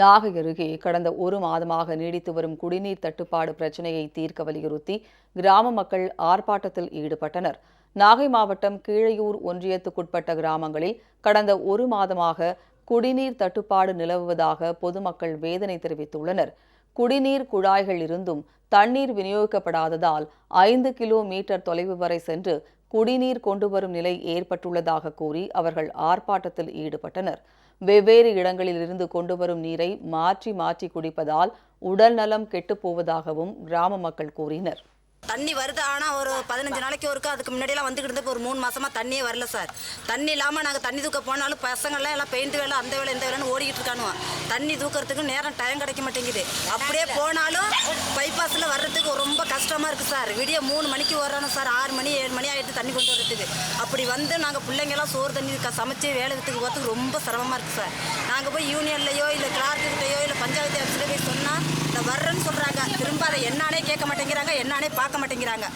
நாகை அருகே கடந்த ஒரு மாதமாக நீடித்து வரும் குடிநீர் தட்டுப்பாடு பிரச்சினையை தீர்க்க வலியுறுத்தி கிராம மக்கள் ஆர்ப்பாட்டத்தில் ஈடுபட்டனர். நாகை மாவட்டம் கீழையூர் ஒன்றியத்துக்குட்பட்ட கிராமங்களில் கடந்த ஒரு மாதமாக குடிநீர் தட்டுப்பாடு நிலவுவதாக பொதுமக்கள் வேதனை தெரிவித்துள்ளனர். குடிநீர் குழாய்கள் இருந்தும் தண்ணீர் விநியோகிக்கப்படாததால் ஐந்து கிலோமீட்டர் தொலைவு வரை சென்று குடிநீர் கொண்டு வரும் நிலை ஏற்பட்டுள்ளதாக கூறி அவர்கள் ஆர்ப்பாட்டத்தில் ஈடுபட்டனர். வெவ்வேறு இடங்களில் இருந்து கொண்டு வரும் நீரை மாற்றி மாற்றி குடிப்பதால் உடல் நலம் கெட்டுப்போவதாகவும் கிராம மக்கள் கூறினர். தண்ணி வருது. ஆனால் ஒரு பதினஞ்சு நாளைக்கு ஒருக்கா அதுக்கு முன்னாடியெல்லாம் வந்துக்கிட்டு இருந்தப்போ ஒரு மூணு மாசமா தண்ணியே வரல சார். தண்ணி இல்லாமல் நாங்கள் தண்ணி தூக்க போனாலும் பசங்கள்லாம் எல்லாம் பெயிண்ட் வேலை அந்த வேலை இந்த வேலைன்னு ஓடிக்கிட்டு இருக்கானுவோம் தண்ணி தூக்கிறதுக்கு நேரம் டைம் கிடைக்க மாட்டேங்குது. அப்படியே போனாலும் பைபாஸில் வர்றதுக்கு ரொம்ப கஷ்டமாக இருக்குது சார். விடிய மூணு மணிக்கு வர்றோம் சார். ஆறு மணி ஏழு மணி ஆகிட்டு தண்ணி கொண்டு வர்றதுக்கு அப்படி வந்து நாங்கள் பிள்ளைங்கெல்லாம் சோறு தண்ணி க- சமைச்சு வேலைக்கு போகிறதுக்கு ரொம்ப சிரமமாக இருக்குது சார். நாங்கள் போய் யூனியன்லையோ இல்லை கிளார்க்கிட்டையோ இல்லை பஞ்சாயத்து ஆஃபீஸில் போய் சொன்னால் இந்த வர்றேன்னு சொல்கிறாங்க திரும்ப அதை என்னானே கேட்க மாட்டேங்கிறாங்க என்னானே பார்க்க மாட்டேங்கிறாங்க.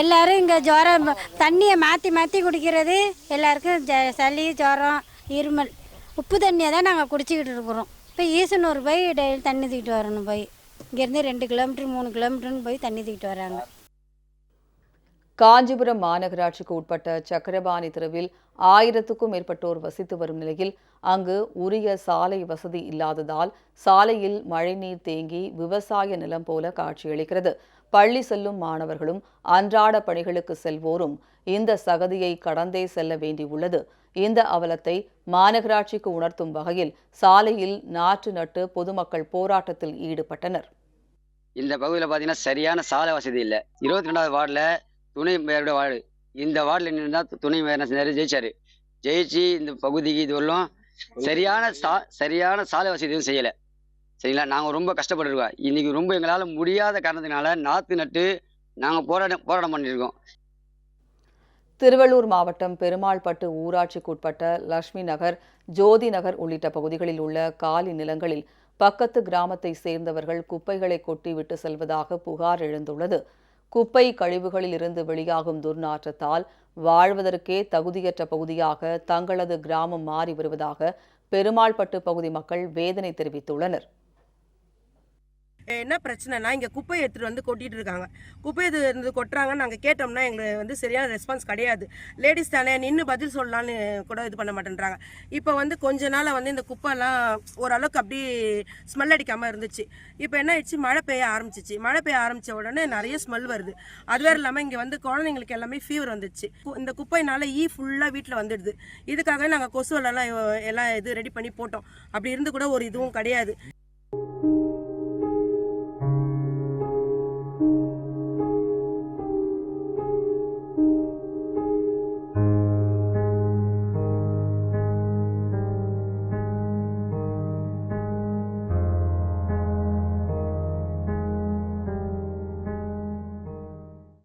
எல்லாரும் இங்கே ஜுரம் தண்ணியை மாற்றி மாற்றி குடிக்கிறது எல்லாருக்கும் ஜ சளி ஜுரம் இருமல் உப்பு தண்ணியை தான் நாங்கள் குடிச்சிக்கிட்டு இருக்கிறோம். இப்போ ஈசனூர் போய் டெய்லி தண்ணி தூக்கிட்டு வரணும் போய். இங்கேருந்து ரெண்டு கிலோமீட்டர் மூணு கிலோமீட்டர்னு போய் தண்ணி தூக்கிட்டு வராங்க. காஞ்சிபுரம் மாநகராட்சிக்கு உட்பட்ட சக்கரபாணி தெருவில் ஆயிரத்துக்கும் மேற்பட்டோர் வசித்து வரும் நிலையில் அங்கு உரிய சாலை வசதி இல்லாததால் சாலையில் மழைநீர் தேங்கி விவசாய நிலம் போல காட்சியளிக்கிறது. பள்ளி செல்லும் மாணவர்களும் அன்றாட பணிகளுக்கு செல்வோரும் இந்த சகதியை கடந்தே செல்ல வேண்டியுள்ளது. இந்த அவலத்தை மாநகராட்சிக்கு உணர்த்தும் வகையில் சாலையில் நாற்று நட்டு பொதுமக்கள் போராட்டத்தில் ஈடுபட்டனர். இந்த பகுதியில் பார்த்தீங்கன்னா சரியான சாலை வசதி இல்லை. இருபத்தி ரெண்டாவது வார்டில் துணை மேயரோட வார்டு இந்த வார்டில் நின்று தான் துணை மேயர் என்ன செஞ்சாரு ஜெயிச்சாரு. ஜெயிச்சு இந்த பகுதிக்கு இது வரலும் சரியான சா சரியான சாலை வசதி எதுவும் செய்யலை. சரிங்களா? நாங்கள் ரொம்ப கஷ்டப்பட்டுருக்கோம். இன்னைக்கு ரொம்ப எங்களால் முடியாத காரணத்தினால நாற்று நட்டு நாங்கள் போராட்டம் போராட்டம் பண்ணியிருக்கோம் திருவள்ளூர் மாவட்டம் பெருமாள்பட்டு ஊராட்சிக்குட்பட்ட லட்சுமி நகர் ஜோதி நகர் உள்ளிட்ட பகுதிகளில் உள்ள காலி நிலங்களில் பக்கத்து கிராமத்தை சேர்ந்தவர்கள் குப்பைகளை கொட்டி விட்டு செல்வதாக புகார் எழுந்துள்ளது. குப்பை கழிவுகளில் இருந்து வெளியாகும் துர்நாற்றத்தால் வாழ்வதற்கே தகுதியற்ற பகுதியாக தங்களது கிராமம் மாறி வருவதாக பெருமாள்பட்டு பகுதி மக்கள் வேதனை தெரிவித்துள்ளனர். என்ன பிரச்சனைனா இங்கே குப்பை எடுத்துகிட்டு வந்து கொட்டிகிட்டு இருக்காங்க. குப்பை இது இருந்து கொட்டுறாங்கன்னு நாங்கள் கேட்டோம்னா எங்களுக்கு வந்து சரியான ரெஸ்பான்ஸ் கிடையாது. லேடிஸ் தானே நின்று பதில் சொல்லலான்னு கூட இது பண்ண மாட்டேன்றாங்க. இப்போ வந்து கொஞ்ச நாளாக வந்து இந்த குப்பைலாம் ஓரளவுக்கு அப்படி ஸ்மெல் அடிக்காமல் இருந்துச்சு. இப்போ என்ன ஆயிடுச்சு? மழை பெய்ய ஆரம்பிச்சிச்சு. மழை பெய்ய ஆரம்பித்த உடனே நிறைய ஸ்மெல் வருது. அது வேறு இல்லாமல் இங்கே வந்து குழந்தைங்களுக்கு எல்லாமே ஃபீவர் வந்துச்சு. இந்த குப்பைனால ஈ ஃபுல்லாக வீட்டில் வந்துடுது. இதுக்காக நாங்கள் கொசுவலெல்லாம் எல்லாம் இது ரெடி பண்ணி போட்டோம். அப்படி இருந்து கூட ஒரு இதுவும் கிடையாது.